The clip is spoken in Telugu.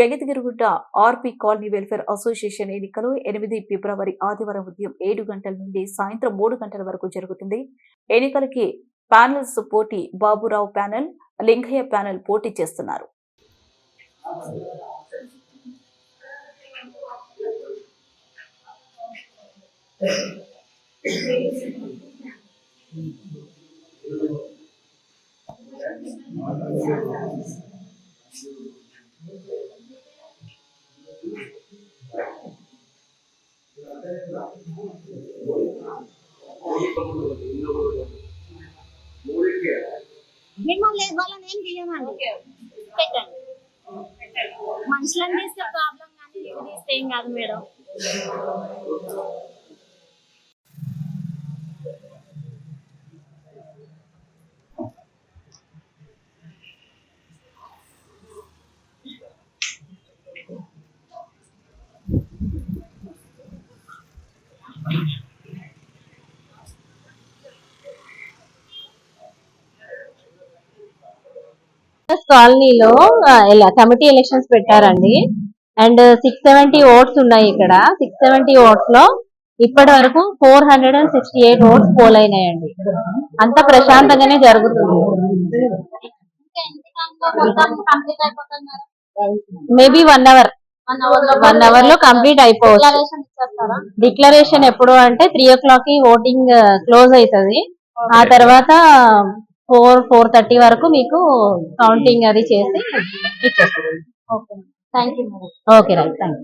Jagadgirigutta RP colony welfare association ఎన్నికలు ఎనిమిది ఫిబ్రవరి ఆదివారం ఉదయం ఏడు గంటల నుండి సాయంత్రం మూడు గంటల వరకు జరుగుతుంది. ఎన్నికలకి ప్యానెల్స్ పోటీ బాబురావు ప్యానెల్ లింగయ్య ప్యానెల్ పోటీ చేస్తున్నారు. మిమ్మల్ని వాళ్ళని ఏం తీయమండి పెట్టండి. మనుషులను తీస్తే ప్రాబ్లం కానీ తీస్తే ఏం కాదు మేడం. కాలనీలో ఇలా కమిటీ ఎలక్షన్స్ పెట్టారండి. అండ్ సిక్స్ సెవెంటీ ఓట్స్ ఉన్నాయి ఇక్కడ. సిక్స్ సెవెంటీ ఓట్స్లో ఇప్పటి వరకు four hundred and sixty eight votes poll అయినాయండి. అంత ప్రశాంతంగానే జరుగుతుంది. మేబీ వన్ అవర్ వన్ అవర్లో వన్ కంప్లీట్ అయిపోవచ్చు. డిక్లరేషన్ ఎప్పుడు అంటే త్రీ ఓ క్లాక్కి ఓటింగ్ క్లోజ్ అవుతుంది ఆ తర్వాత ఫోర్ ఫోర్ థర్టీ వరకు మీకు కౌంటింగ్ అది చేసి ఇచ్చేస్తారు okay. Thank you okay right. Thank